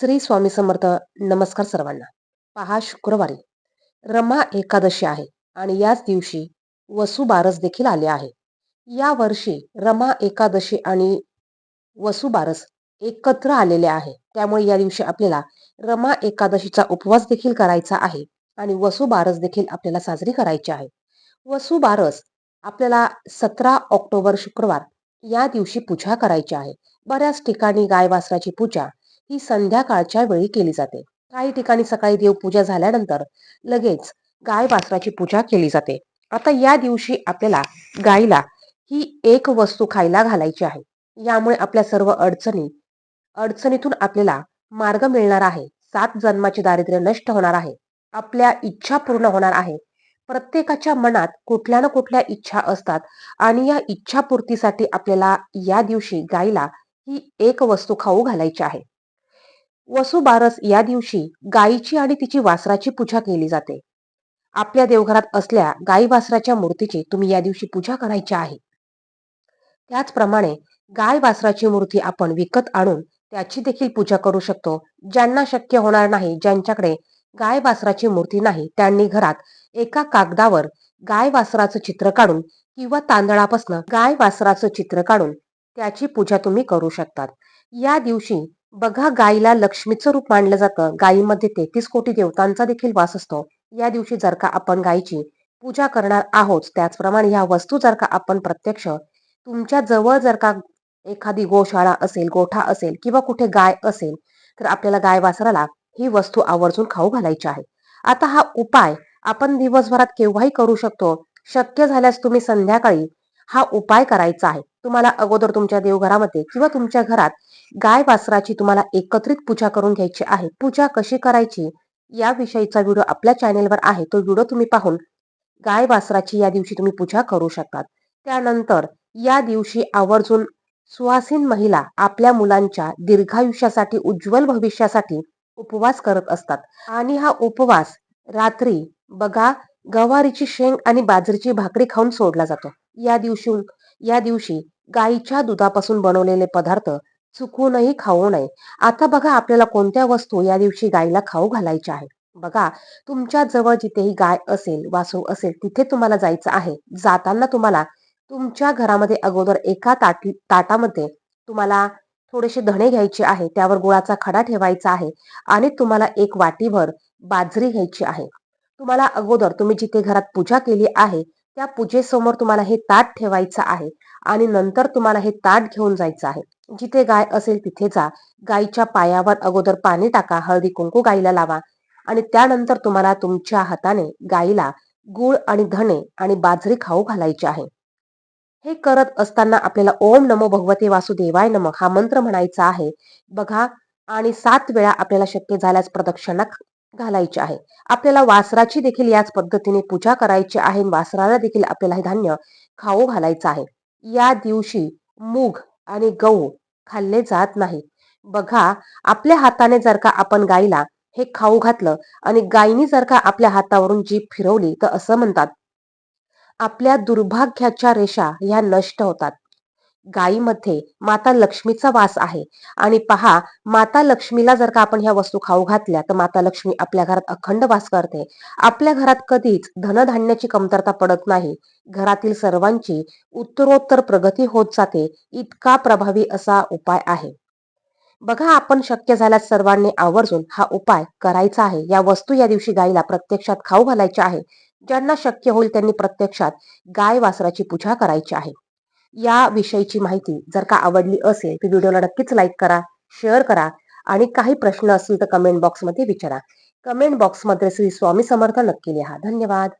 श्री स्वामी समर्थ नमस्कार सर्वांना. पहा शुक्रवारी. रमा एकादशी आहे आणि याच दिवशी वसुबारस देखील आले आहे. या वर्षी रमा एकादशी आणि वसुबारस एकत्र आलेले आहे. त्यामुळे या दिवशी आपल्याला रमा एकादशीचा उपवास देखील करायचा आहे आणि वसुबारस देखील आपल्याला साजरी करायची आहे. वसुबारस आपल्याला सतरा ऑक्टोबर शुक्रवार या दिवशी पूजा करायची आहे. बऱ्याच ठिकाणी गाय वासराची पूजा ही संध्याकाळच्या वेळी केली जाते. काही ठिकाणी सकाळी देवपूजा झाल्यानंतर लगेच गाय वासराची पूजा केली जाते. आता या दिवशी आपल्याला गायीला ही एक वस्तू खायला घालायची आहे. यामुळे आपल्या सर्व अडचणी अडचणीतून आपल्याला मार्ग मिळणार आहे. सात जन्माचे दारिद्र्य नष्ट होणार आहे. आपल्या इच्छा पूर्ण होणार आहे. प्रत्येकाच्या मनात कुठल्या ना कुठल्या इच्छा असतात आणि या इच्छापूर्तीसाठी आपल्याला या दिवशी गायीला ही एक वस्तू खाऊ घालायची आहे. वसुबारस या दिवशी गायीची आणि तिची वासराची पूजा केली जाते. आपल्या देवघरात असल्या गाई वासराच्या मूर्तीची तुम्ही या दिवशी पूजा करायची आहे. त्याचप्रमाणे गाय वासराची मूर्ती आपण विकत आणून त्याची देखील पूजा करू शकतो. ज्यांना शक्य होणार नाही ज्यांच्याकडे गाय वासराची मूर्ती नाही त्यांनी घरात एका कागदावर गाय वासराचं चित्र काढून किंवा तांदळापासून गाय वासराचं चित्र काढून त्याची पूजा तुम्ही करू शकतात. या दिवशी बघा गायीला लक्ष्मीचं रूप मानलं जातं. गायीमध्ये तेहतीस कोटी देवतांचा देखील वास असतो. या दिवशी जर का आपण गायीची पूजा करणार आहोत त्याचप्रमाणे ह्या वस्तू जर का आपण प्रत्यक्ष तुमच्या जवळ जर का एखादी गोशाळा असेल गोठा असेल किंवा कुठे गाय असेल तर आपल्याला गाय वासराला ही वस्तू आवर्जून खाऊ घालायची आहे. आता हा उपाय आपण दिवसभरात केव्हाही करू शकतो. शक्य झाल्यास तुम्ही संध्याकाळी हा उपाय करायचा आहे. तुम्हाला अगोदर तुमच्या देवघरामध्ये किंवा तुमच्या घरात गाय वासराची तुम्हाला एकत्रित पूजा करून घ्यायची आहे. पूजा कशी करायची? याविषयीचा व्हिडिओ आपल्या चॅनेलवर आहे. तो व्हिडिओ तुम्ही पाहून गाय वासराची या दिवशी तुम्ही पूजा करू शकतात. त्यानंतर या दिवशी आवर्जून सुवासीन महिला आपल्या मुलांच्या दीर्घायुष्यासाठी उज्ज्वल भविष्यासाठी उपवास करत असतात. आणि हा उपवास रात्री बघा गवारीची शेंग आणि बाजरीची भाकरी खाऊन सोडला जातो. या दिवशी या दिवशी गाईच्या दुधापासून बनवलेले पदार्थ चुकूनही खाऊ नये. आता बघा आपल्याला कोणत्या वस्तू या दिवशी गायीला खाऊ घालायच्या आहे बघा तुमच्या जवळ जिथेही गाय असेल वासू असेल तिथे तुम्हाला जायचं आहे. जाताना तुम्हाला तुमच्या घरामध्ये अगोदर एका ताटी ताटामध्ये तुम्हाला थोडेसे धणे घ्यायचे आहे त्यावर गुळाचा खडा ठेवायचा आहे आणि तुम्हाला एक वाटीभर बाजरी घ्यायची आहे. तुम्हाला अगोदर तुम्ही जिथे घरात पूजा केली आहे त्या पूजेसमोर तुम्हाला हे ताट ठेवायचं आहे आणि नंतर तुम्हाला हे ताट घेऊन जायचं आहे. जिथे गाय असेल तिथे जा. गायीच्या पायावर अगोदर पाणी टाका. हळदी कुंकू गायीला लावा. आणि त्यानंतर तुम्हाला तुमच्या हाताने गायीला गुळ आणि धणे आणि बाजरी खाऊ घालायचे आहे. हे करत असताना आपल्याला ओम नमो भगवते वासुदेवाय नम हा मंत्र म्हणायचा आहे. बघा आणि सात वेळा आपल्याला शक्य झाल्यास प्रदक्षिणा घालायची आहे. आपल्याला वासराची देखील याच पद्धतीने पूजा करायची आहे. वासराला देखील आपल्याला हे धान्य खाऊ घालायचं आहे. या दिवशी मूग आणि गहू खाल्ले जात नाही. बघा आपल्या हाताने जर का आपण गायीला हे खाऊ घातलं आणि गायीने जर का आपल्या हातावरून जीभ फिरवली तर असं म्हणतात आपल्या दुर्भाग्याच्या रेषा ह्या नष्ट होतात. गायीमध्ये माता लक्ष्मीचा वास आहे. आणि पहा माता लक्ष्मीला जर का आपण ह्या वस्तू खाऊ घातल्या तर माता लक्ष्मी आपल्या घरात अखंड वास करते. आपल्या घरात कधीच धनधान्याची कमतरता पडत नाही. घरातील सर्वांची उत्तरोत्तर प्रगती होत जाते. इतका प्रभावी असा उपाय आहे. बघा आपण शक्य झाल्यास सर्वांनी आवर्जून हा उपाय करायचा आहे. या वस्तू या दिवशी गायीला प्रत्यक्षात खाऊ घालायच्या आहे. ज्यांना शक्य होईल त्यांनी प्रत्यक्षात गाय वासराची पूजा करायची आहे. या विषयीची माहिती जर का आवडली असेल तर व्हिडिओला नक्कीच लाईक करा शेअर करा आणि काही प्रश्न असतील तर कमेंट बॉक्समध्ये विचारा. कमेंट बॉक्समध्ये श्री स्वामी समर्थ नक्की लिहा. धन्यवाद.